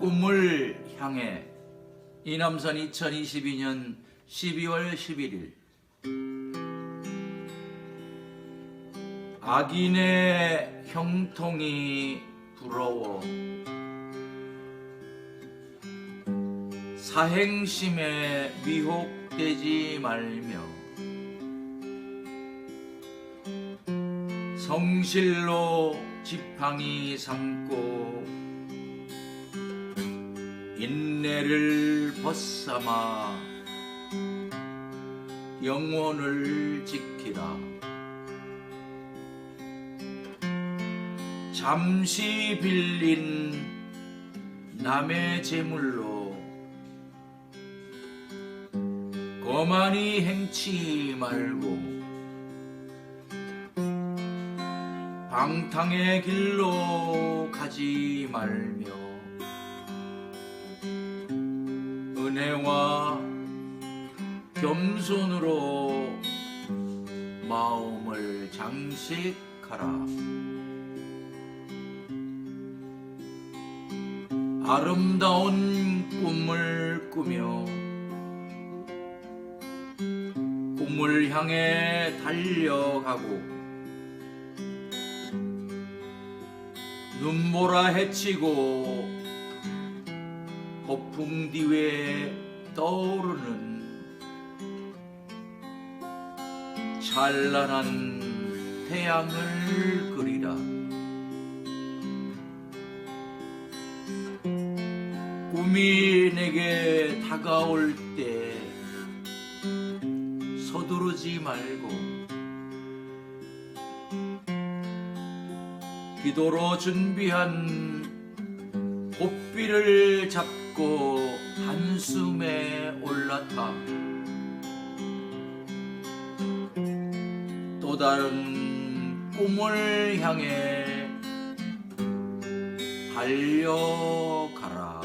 꿈을 향해 이남선 2022년 12월 11일 악인의 형통이 부러워 사행심에 미혹되지 말며 성실로 지팡이 삼고 인내를 벗삼아 영혼을 지키라. 잠시 빌린 남의 재물로 거만히 행치 말고 방탕의 길로 가지 말며 은혜와 겸손으로 마음을 장식하라. 아름다운 꿈을 꾸며 꿈을 향해 달려가고 눈보라 헤치고 폭풍 뒤에 떠오르는 찬란한 태양을 그리라. 꿈이 내게 다가올 때 서두르지 말고 기도로 준비한 꽃비를 잡고 한숨에 올라타 또 다른 꿈을 향해 달려가라